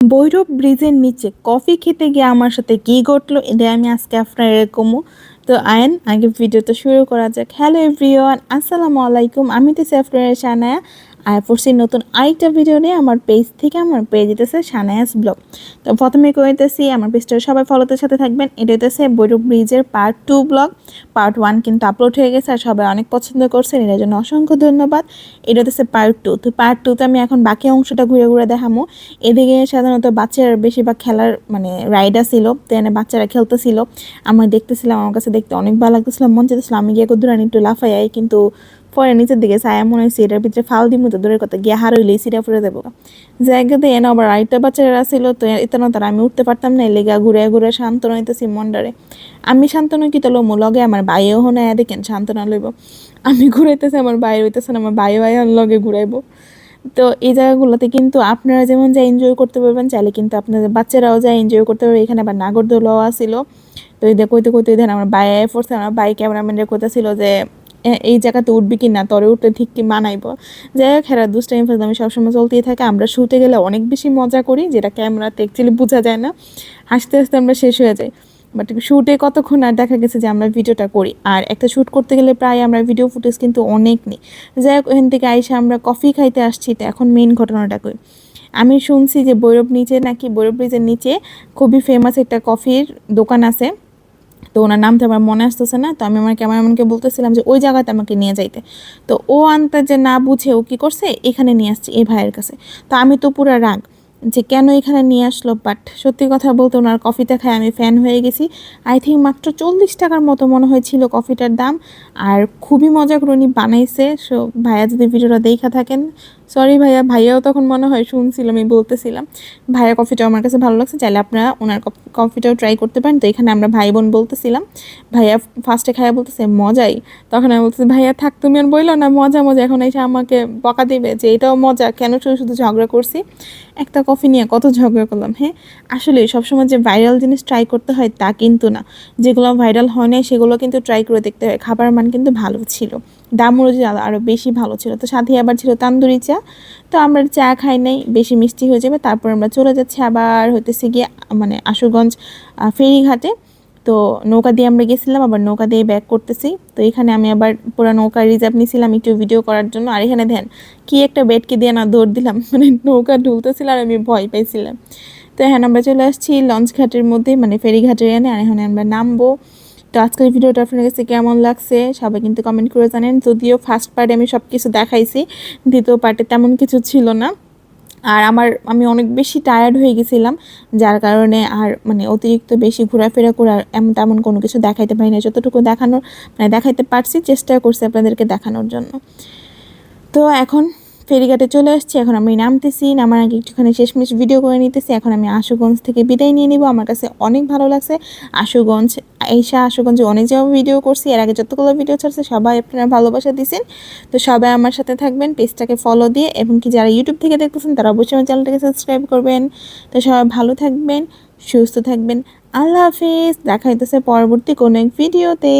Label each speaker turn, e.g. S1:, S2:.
S1: ভৈরব ব্রিজের নিচে কফি খেতে গিয়ে আমার সাথে কি ঘটলো এটা আমি আজকে আপনার এরকমও। তো আয়েন, আগে ভিডিওটা শুরু করা যাক। হ্যালো এভরিওয়ান আসসালামু আলাইকুম। আমি তো আপনার সানায়া। আর পড়ছি নতুন আরেকটা ভিডিও নিয়ে আমার পেজ থেকে আমার পেজ যেতেছে সানায়াস ব্লগ তো প্রথমে কইতেছি আমার পেজটা সবাই ফলোতে সাথে থাকবেন। এটা হইতেছে বৈরব ব্রিজের part two blog part one কিন্তু আপলোড হয়ে গেছে আর সবাই অনেক পছন্দ করছেন, এটার জন্য অসংখ্য ধন্যবাদ। এটা হইতেছে পার্ট টু তো পার্ট টুতে আমি এখন বাকি অংশটা ঘুরে ঘুরে দেখামো। এদিকে সাধারণত বাচ্চার বেশিরভাগ খেলার মানে রাইডার ছিল তেনে বাচ্চারা খেলতেছিল। আমি দেখতেছিলাম, আমার কাছে দেখতে অনেক ভালো লাগতেছিল, মন চাইতেছিল আমি গিয়ে দূরানি একটু লাফাই কিন্তু পরে নিচের দিকে ছায়া মনে হয় সিটার ভিতরে ফাল দিমু তো, দূরের কথা, গিয়ে হার হইলেই সিটা ফুরে দেবো। জায়গাতে এনে আবার আরেকটা বাচ্চারা ছিল, তো এতন তারা আমি উঠতে পারতাম না লেগা ঘুরে ঘুরে শান্তনা হইতেছি মন্ডারে আমি শান্তনা কি তোলো লগে আমার বাইও হনে দেখেন শান্তনা লইব। আমি ঘুরাইতেছি, আমার বাইরে হইতেছে না, আমার বাইরে বাইরে লগে ঘুরাইবো। তো এই জায়গাগুলোতে কিন্তু আপনারা যেমন যা এনজয় করতে পারবেন, চাইলে কিন্তু আপনাদের বাচ্চারাও যা এনজয় করতে পারবে। এখানে আবার নাগরদোলাও আসিল তো এই কইতে কইতে দেন আমার বাইরে পড়ছে, আমার বাই ক্যামেরাম্যানের ছিল যে এই জায়গাতে উঠবি কি না, তরে উঠতে ঠিক কি মানাইব? যাই হোক, হেরা দুষ্টাইম আমি সবসময় চলতেই থাকে, আমরা শুতে গেলে অনেক বেশি মজা করি, যেটা ক্যামেরাতে অ্যাকচুয়ালি বোঝা যায় না, হাসতে হাসতে আমরা শেষ হয়ে যাই। বাট শ্যুটে কতক্ষণ আর দেখা গেছে যে আমরা ভিডিওটা করি, আর একটা শ্যুট করতে গেলে প্রায় আমরা ভিডিও ফুটেজ কিন্তু অনেক নেই। যাই হোক, ওখান থেকে আইসা আমরা কফি খাইতে আসছি তো এখন মেন ঘটনাটা কই। আমি শুনছি যে বৈরব নিচে নাকি, বৈরব ব্রিজের নিচে খুবই ফেমাস একটা কফির দোকান আছে। তো ওনার নামটা আমার মনে আসতেছে না, তো আমি আমার ক্যামেরাম্যানকে বলতেছিলাম যে ওই জায়গাতে আমাকে নিয়ে যাইতে। তো ও আনতে যে না বুঝে ও কী করছে, এখানে নিয়ে আসছে এই ভাইয়ের কাছে। তো আমি তো পুরো রাগ। যে কেন এখানে নিয়ে আসলো বাট সত্যি কথা বলতে ওনার কফিটা খাই আমি ফ্যান হয়ে গেছি। আই থিঙ্ক মাত্র চল্লিশ টাকার মতো মনে হয়েছিল কফিটার দাম। আর খুবই মজা করে উনি বানাইছে। সো ভাইয়া যদি ভিডিওটা দেখা থাকেন সরি ভাইয়া, ভাইয়াও তখন মনে হয় শুনছিলাম আমি বলতেছিলাম। ভাইয়া কফিটাও আমার কাছে ভালো লাগছে, চাইলে আপনারা ওনার কফিটাও ট্রাই করতে পারেন। তো এখানে আমরা ভাই বোন বলতেছিলাম। ভাইয়া ফার্স্টে খাইয়া বলতেছে, মজাই। তখন আমি বলতেছি, ভাইয়া থাক, তুমি আর বলল না, মজা মজা। এখন এসে আমাকে বকা দিবে যে, এটাও মজা, কেন শুধু শুধু ঝগড়া করছি? একটা কফি নিয়ে কত ঝগড়া করলাম হ্যাঁ? আসলে সবসময় যে ভাইরাল জিনিস ট্রাই করতে হয় তা কিন্তু না। যেগুলো ভাইরাল হয় নাই, সেগুলো কিন্তু ট্রাই করে দেখতে হয়। খাবার মান কিন্তু ভালো ছিল। দাম অনুযায়ী আরও বেশি ভালো ছিল। তো সাথে আবার ছিল তান্দুরি চা। তো আমরা চা খাই নাই, বেশি মিষ্টি হয়ে যাবে। তারপর আমরা চলে যাচ্ছি আবার হইতেছে গিয়ে মানে আশুগঞ্জ ফেরিঘাটে। তো নৌকা দিয়ে আমরা গেছিলাম, আবার নৌকা দিয়ে ব্যাক করতেছি। তো এখানে আমি আবার পুরো নৌকা রিজার্ভ নিয়েছিলাম একটু ভিডিও করার জন্য। আর এখানে দেন কি একটা বেডকে দিয়ে না দৌড় দিলাম। মানে নৌকা ঢুলতেছিল আর আমি ভয় পাইছিলাম। তো এখানে আমরা চলে আসছি লঞ্চ ঘাটের মধ্যে মানে ফেরিঘাটের এনে। আর এখানে আমরা নামবো। তো আজকের ভিডিওটা আপনার কাছে কেমন লাগছে, সবাই কিন্তু কমেন্ট করে জানেন। যদিও ফার্স্ট পার্টে আমি সব কিছু দেখাইছি, দ্বিতীয় পার্টে তেমন কিছু ছিল না। আর আমার, আমি অনেক বেশি টায়ার্ড হয়ে গেছিলাম, যার কারণে আর মানে অতিরিক্ত বেশি ঘোরাফেরা করে আর এমন তেমন কোনো কিছু দেখাইতে পারি না যতটুকু দেখানোর মানে দেখাইতে পারছি, চেষ্টা করছি আপনাদেরকে দেখানোর জন্য। তো এখন ফেরিঘাটে চলে আসছি, এখন আমি নামতেছি, নামার আগে একটুখানি শেষমেশ ভিডিও করে নিতেছি, এখন আমি আশুগঞ্জ থেকে বিদায় নিয়ে নিব, আমার কাছে অনেক ভালো লাগছে। আশুগঞ্জ এইসা আশুগঞ্জে অনেক জায়গা ভিডিও করছি, এর আগে যতগুলো ভিডিও ছাড়ছে, সবাই আপনারা ভালোবাসা দিয়েছেন। তো সবাই আমার সাথে থাকবেন, পেজটাকে ফলো দিয়ে, এবং কি যারা ইউটিউব থেকে দেখতেছেন, তারা অবশ্যই আমার চ্যানেলটাকে সাবস্ক্রাইব করবেন। তো সবাই ভালো থাকবেন, সুস্থ থাকবেন, আল্লাহ হাফিজ, দেখা হইতেছে পরবর্তী কোনো এক ভিডিওতে